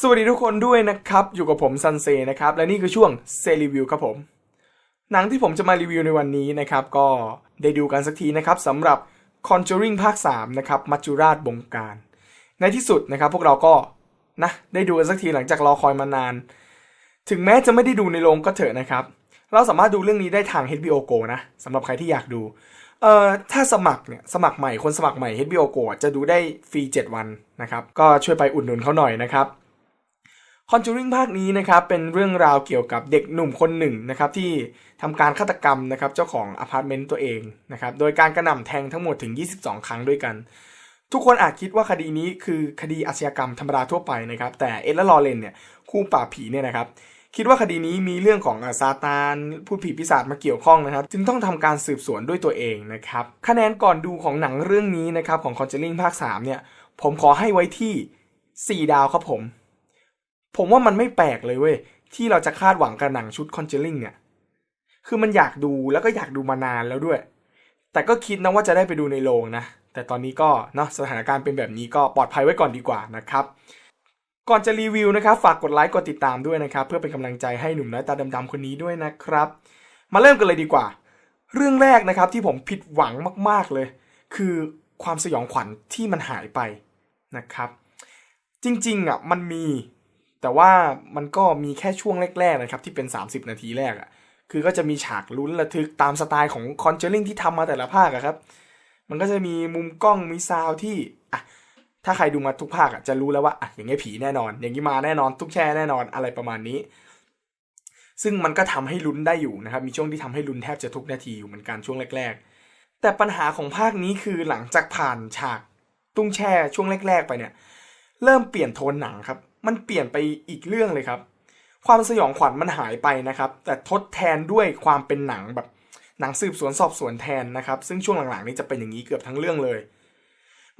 สวัสดีทุกคนด้วยนะครับ อยู่กับผมซันเซนะครับ และนี่คือช่วงเซรีวิวครับผม หนังที่ผมจะมารีวิวในวันนี้นะครับ ก็ได้ดูกันสักทีนะครับสำหรับ Conjuring ภาค 3 นะครับ มัจจุราชบงการ ในที่สุดนะครับ พวกเราก็นะได้ดูกันสักทีหลังจากรอคอยมานาน ถึงแม้จะไม่ได้ดูในโรงก็เถอะนะครับ เราสามารถดูเรื่องนี้ได้ทาง HBO Go นะสำหรับใครที่อยากดูเอ่อถ้าสมัครเนี่ยสมัครใหม่คนสมัครใหม่ HBO Go จะดูได้ฟรี 7 วันนะครับ ก็ช่วยไปอุดหนุนเขาหน่อยนะครับ Conjuring ภาคนี้นะครับเป็นเรื่องราวเกี่ยวกับเด็กหนุ่มคนหนึ่งนะครับที่ทำการฆาตกรรมนะครับเจ้าของอพาร์ตเมนต์ตัวเองนะครับโดยการกระหน่ำแทงทั้งหมดถึง 22 ครั้งด้วยกัน ทุกคนอาจคิดว่าคดีนี้คือคดีอาชญากรรมธรรมดาทั่วไปนะครับแต่เอ็ดและลอเรนเนี่ยคู่ป่าผีเนี่ยนะครับคิดว่าคดีนี้มีเรื่องของอาซาตานพูดผีปีศาจมาเกี่ยวข้องนะครับ จึงต้องทำการสืบสวนด้วยตัวเองนะครับคะแนนก่อนดูของหนังเรื่องนี้นะครับของ Conjuring ภาค3เนี่ยผมขอให้ไว้ที่ 4 ดาวครับผม ผมว่ามันไม่แปลกเลยเว้ยที่เราจะคาดหวังกับหนังชุด Conjuring เนี่ยคือมันอยากดูแล้วก็อยากดูมานานแล้วด้วย แต่ก็คิดนะว่าจะได้ไปดูในโรงนะ แต่ตอนนี้ก็เนาะสถานการณ์เป็นแบบนี้ก็ปลอดภัยไว้ก่อนดีกว่านะครับก่อนจะรีวิวนะครับ ฝากกดไลค์กดติดตามด้วยนะครับ เพื่อเป็นกำลังใจให้หนุ่มน้อยตาดำๆคนนี้ด้วยนะครับ มาเริ่มกันเลยดีกว่า เรื่องแรกนะครับที่ผมผิดหวังมากๆเลย คือความสยองขวัญที่มันหายไปนะครับ จริงๆอะมันมี แต่ว่ามันก็มีแค่ช่วงแรกๆนะครับที่เป็น 30 นาทีแรกอะคือก็จะมีฉากลุ้นระทึกตามสไตล์ของ Conjuring ที่ทำมาแต่ละภาคอะครับ มันก็จะมีมุมกล้องมีซาวที่อะถ้าใครดูมาทุกภาคอะจะรู้แล้วว่าอะอย่างเงี้ยผีแน่นอน อย่างนี้มาแน่นอนทุกแช่แน่นอนอะไรประมาณนี้ ซึ่งมันก็ทำให้ลุ้นได้อยู่นะครับ มีช่วงที่ทำให้ลุ้นแทบจะทุกนาทีอยู่เหมือนกันช่วงแรก ๆ แต่ปัญหาของภาคนี้คือหลังจากผ่านฉากตุ้งแช่ช่วงแรก ๆ ไปเนี่ย เริ่มเปลี่ยนโทนหนังครับ มันเปลี่ยนไปอีกเรื่องเลยครับ ความสยองขวัญมันหายไปนะครับ แต่ทดแทนด้วยความเป็นหนังแบบหนังสืบสวนสอบสวนแทนนะครับ ซึ่งช่วงหลังๆนี้จะเป็นอย่างนี้เกือบทั้งเรื่องเลย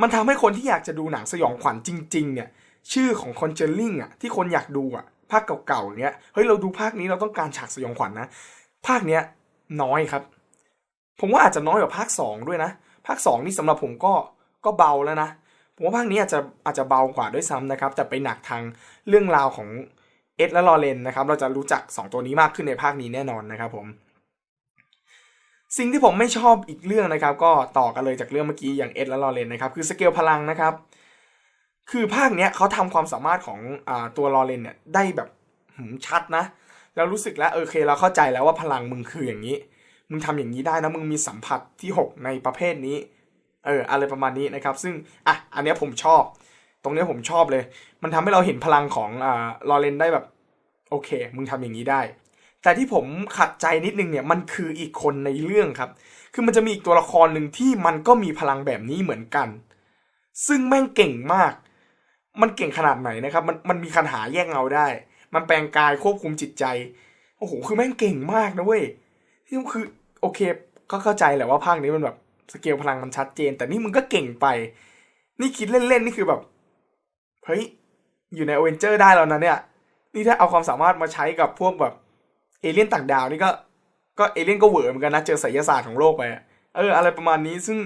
มันทำให้คนที่อยากจะดูหนังสยองขวัญจริง ๆ เนี่ย ชื่อของ Conjuring อะที่คนอยากดูอะภาคเก่าๆอย่างเงี้ยเฮ้ยเราดูภาคนี้เราต้องการฉากสยองขวัญนะภาคเนี้ยน้อยครับ ผมว่าอาจจะน้อยกว่าภาคสองด้วยนะ ภาคสองนี่สำหรับผมก็ก็เบาแล้วนะ ผมว่าภาคนี้อาจจะอาจจะเบากว่าด้วยซ้ำนะครับ แต่ไปหนักทางเรื่องราวของเอ็ดและลอเรนนะครับ เราจะรู้จัก 2 ตัวนี้มากขึ้นในภาคนี้แน่นอนนะครับผมสิ่งที่ผมไม่ชอบอีกเรื่องนะครับ ก็ต่อกันเลยจากเรื่องเมื่อกี้อย่างเอ็ดและลอเรนนะครับ คือสเกลพลังนะครับ คือภาคเนี้ยเขาทำความสามารถของอตัวลอเรนเนี่ยได้แบบชัดนะแล้วรู้สึกแล้วโอเคเราเข้าใจแล้วว่าพลังมึงคืออย่างนี้ มึงทำอย่างนี้ได้นะมึงมีสัมผัสที่ 6 ในประเภทนี้ เอออะไรประมาณนี้นะครับ ซึ่งอะอันเนี้ยผมชอบ ตรงเนี้ยผมชอบเลย มันทำให้เราเห็นพลังของอ่าลอเรนได้แบบโอเค มึงทำอย่างนี้ได้ แต่ที่ผมขัดใจนิดนึงเนี่ยมันคืออีกคนในเรื่องครับ คือมันจะมีอีกตัวละครหนึ่งที่มันก็มีพลังแบบนี้เหมือนกัน ซึ่งแม่งเก่งมาก มันเก่งขนาดไหนนะครับ มันมันมีคันหาแยกเงาได้ มันแปลงกายควบคุมจิตใจโอ้โหคือแม่งเก่งมากนะเว้ยที่คือโอเค ก็เข้าใจแหละว่าภาคนี้มันแบบ สเกลพลังมันชัดเจน แต่นี่มึงก็เก่งไป นี่คิดเล่นๆนี่คือแบบเฮ้ยอยู่ในอเวนเจอร์ได้แล้วนะเนี่ย นี่ถ้าเอาความสามารถมาใช้กับพวกแบบเอเลี่ยนต่างดาวนี่ก็ ก็เอเลี่ยนก็เหวอเหมือนกันนะเจอไสยศาสตร์ของโลกไปเออ อะไรประมาณนี้ซึ่ง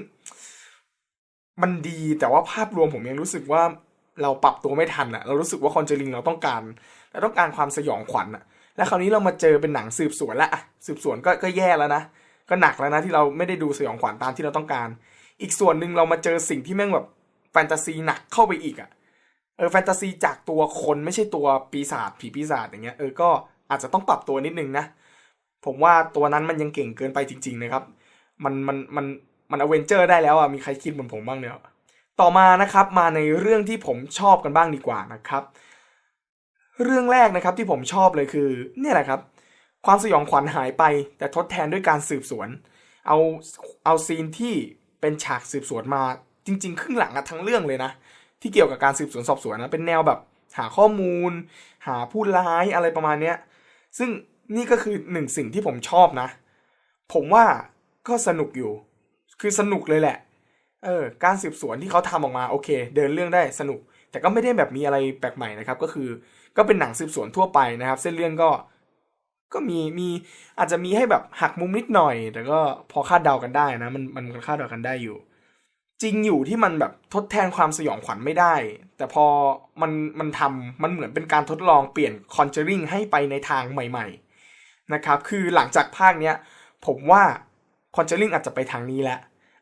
มันดีแต่ว่าภาพรวมผมยังรู้สึกว่าเราปรับตัวไม่ทันอะเรารู้สึกว่าคอนเจลิงเราต้องการเราต้องการความสยองขวัญอะและคราวนี้เรามาเจอเป็นหนังสืบสวนละอะสืบสวนก็ก็แย่แล้วนะ ก็หนักแล้วนะที่เราไม่ได้ดูสยองขวัญตามที่เราต้องการ อีกส่วนหนึ่งเรามาเจอสิ่งที่แม่งแบบแฟนตาซีหนักเข้าไปอีกอะเออแฟนตาซีจากตัวคนไม่ใช่ตัวปีศาจผีปีศาจอย่างเงี้ยเออก็อาจจะต้องปรับตัวนิดนึงนะ ผมว่าตัวนั้นมันยังเก่งเกินไปจริง ๆ นะครับ มันมันมันมันอเวนเจอร์ได้แล้วอะมีใครคิดเหมือนผมบ้างเนี่ยต่อมานะครับมาในเรื่องที่ผมชอบกันบ้างดีกว่านะครับ เรื่องแรกนะครับที่ผมชอบเลยคือ เนี่ยแหละครับ ความสยองขวัญหายไป แต่ทดแทนด้วยการสืบสวน เอาเอาซีนที่เป็นฉากสืบสวนมาจริง ๆ ครึ่งหลังอะทั้งเรื่องเลยนะ ที่เกี่ยวกับการสืบสวนสอบสวนนะเป็นแนวแบบหาข้อมูล หาผู้ร้ายอะไรประมาณเนี้ยซึ่งนี่ก็คือหนึ่งสิ่งที่ผมชอบนะ ผมว่าก็สนุกอยู่ คือสนุกเลยแหละ เออ การสืบสวนที่เขาทำออกมาโอเค เดินเรื่องได้สนุก แต่ก็ไม่ได้แบบมีอะไรแปลกใหม่นะครับ ก็คือ ก็เป็นหนังสืบสวนทั่วไปนะครับ เส้นเรื่องก็ ก็มีมีอาจจะมีให้แบบหักมุมนิดหน่อย แต่ก็พอคาดเดากันได้นะ มันมันคาดเดากันได้อยู่ จริงอยู่ที่มันแบบทดแทนความสยองขวัญไม่ได้ แต่พอมันมันทำมันเหมือนเป็นการทดลองเปลี่ยน Conjuring ให้ไปในทางใหม่ๆนะครับคือหลังจากภาคเนี้ยผมว่า Conjuring อาจจะไปทางนี้แหละ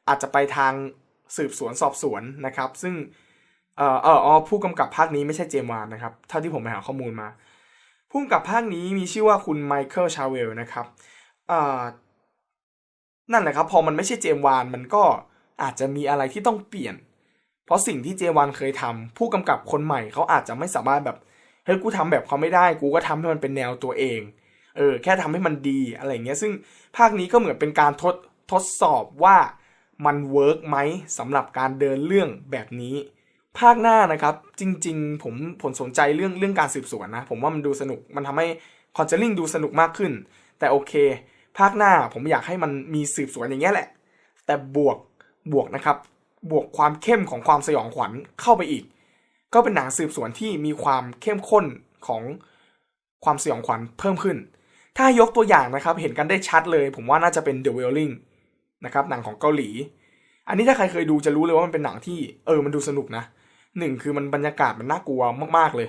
อาจจะไปทางสืบสวนสอบสวนนะครับ ซึ่งเอ่อเอออ๋อผู้กำกับภาคนี้ไม่ใช่เจมวานนะครับเท่าที่ผมไปหาข้อมูลมา ผู้กำกับภาคนี้มีชื่อว่าคุณไมเคิลชาเวลนะครับนั่นแหละครับ พอมันไม่ใช่เจมวานมันก็อาจจะมีอะไรที่ต้องเปลี่ยน เพราะสิ่งที่เจวานเคยทำผู้กำกับคนใหม่เขาอาจจะไม่สามารถแบบเฮ้ยกูทำแบบเขาไม่ได้กูก็ทำให้มันเป็นแนวตัวเองเออแค่ทำให้มันดีอะไรเงี้ยซึ่งภาคนี้ก็เหมือนเป็นการทดทดสอบว่ามันเวิร์กไหมสำหรับการเดินเรื่องแบบนี้ ภาคหน้านะครับจริง ๆ ผมผมสนใจเรื่องเรื่องการสืบสวนนะ ผมว่ามันดูสนุกมันทำให้คอนเจอริงดูสนุกมากขึ้น แต่โอเค ภาคหน้าผมอยากให้มันมีสืบสวนอย่างเงี้ยแหละ แต่บวกบวกนะครับ บวกความเข้มของความสยองขวัญเข้าไปอีก ก็เป็นหนังสืบสวนที่มีความเข้มข้นของความสยองขวัญเพิ่มขึ้น ถ้ายกตัวอย่างนะครับ เห็นกันได้ชัดเลย ผมว่าน่าจะเป็น The Wailing นะครับหนังของเกาหลี อันนี้ถ้าใครเคยดูจะรู้เลยว่ามันเป็นหนังที่เออมันดูสนุกนะ หนึ่งคือมันบรรยากาศมันน่ากลัวมากๆเลย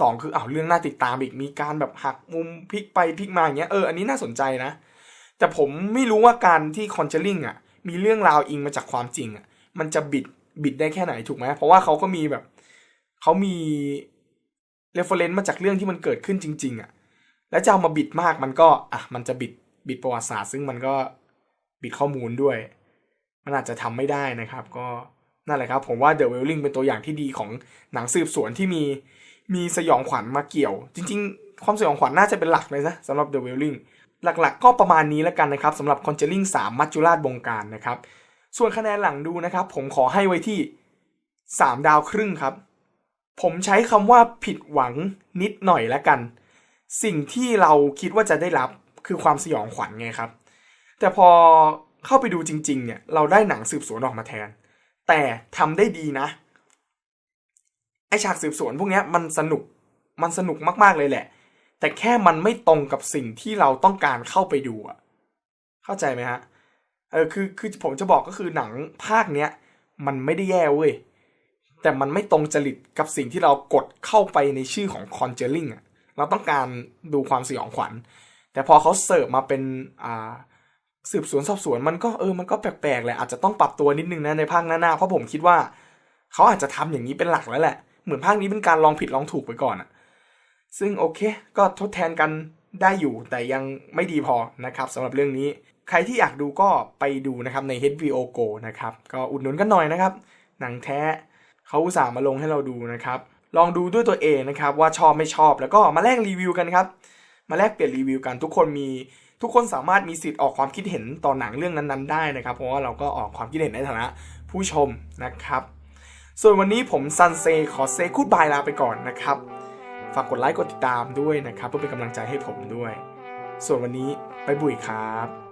สองคืออ้าวเรื่องน่าติดตามอีกมีการแบบหักมุมพลิกไปพลิกมาอย่างเงี้ยเอออันนี้น่าสนใจนะ แต่ผมไม่รู้ว่าการที่ Conjuring อะมีเรื่องราวอิงมาจากความจริงอะมันจะบิดบิดได้แค่ไหนถูกไหมเพราะว่าเขาก็มีแบบเขามี reference มาจากเรื่องที่มันเกิดขึ้นจริง ๆอะแล้วจะเอามาบิดมากมันก็อะมันจะบิดบิดประวัติศาสตร์ ซึ่งมันก็บิดข้อมูลด้วย มันอาจจะทำไม่ได้นะครับ ก็ นั่นแหละครับผมว่า The Wailing เป็นตัวอย่างที่ดีของหนังสืบสวนที่มีมีสยองขวัญมาเกี่ยว จริง ๆ ความสยองขวัญน่าจะเป็นหลักเลยนะสำหรับ The Wailing หลักๆ ก็ประมาณนี้แล้วกันนะครับสำหรับ Conjuring 3มัจจุราชบงการนะครับ ส่วนคะแนนหลังดูนะครับ ผมขอให้ไว้ที่ 3 ดาวครึ่งครับ ผมใช้คำว่าผิดหวังนิดหน่อยแล้วกัน สิ่งที่เราคิดว่าจะได้รับคือความสยองขวัญไงครับ แต่พอเข้าไปดูจริง ๆ เนี่ยเราได้หนังสืบสวนออกมาแทน แต่ทำได้ดีนะ ไอฉากสืบสวนพวกนี้มันสนุก มันสนุกมากๆเลยแหละ แต่แค่มันไม่ตรงกับสิ่งที่เราต้องการเข้าไปดูอะเข้าใจไหมฮะ เออ คือ คือผมจะบอกก็คือหนังภาคเนี้ย มันไม่ได้แย่เว้ย แต่มันไม่ตรงจริตกับสิ่งที่เรากดเข้าไปในชื่อของ Conjuring อะเราต้องการดูความสยองขวัญ แต่พอเขาเสิร์ฟมาเป็น อ่า สืบสวนสอบสวนมันก็เออมันก็แปลกๆแหละอาจจะต้องปรับตัวนิดนึงนะในภาคหน้าๆเพราะผมคิดว่าเขาอาจจะทำอย่างนี้เป็นหลักแล้วแหละ เหมือนภาคนี้เป็นการลองผิดลองถูกไปก่อนอะซึ่งโอเค ก็ทดแทนกันได้อยู่แต่ยังไม่ดีพอนะครับสำหรับเรื่องนี้ ใครที่อยากดูก็ไปดูนะครับใน HBO Go นะครับก็อุดหนุนกันหน่อยนะครับ หนังแท้เขาอุตส่าห์มาลงให้เราดูนะครับ ลองดูด้วยตัวเองนะครับว่าชอบไม่ชอบแล้วก็มาแลกรีวิวกันครับ มาแลกเปลี่ยนรีวิวกันทุกคนมี ทุกคนสามารถมีสิทธิ์ออกความคิดเห็นต่อหนังเรื่องนั้น ๆ ได้นะครับ เพราะว่าเราก็ออกความคิดเห็นในฐานะผู้ชมนะครับ ส่วนวันนี้ผมซันเซขอเซคูดบายลาไปก่อนนะครับ ฝากกดไลค์กดติดตามด้วยนะครับ เพื่อเป็นกำลังใจให้ผมด้วย ส่วนวันนี้ไปบุยครับ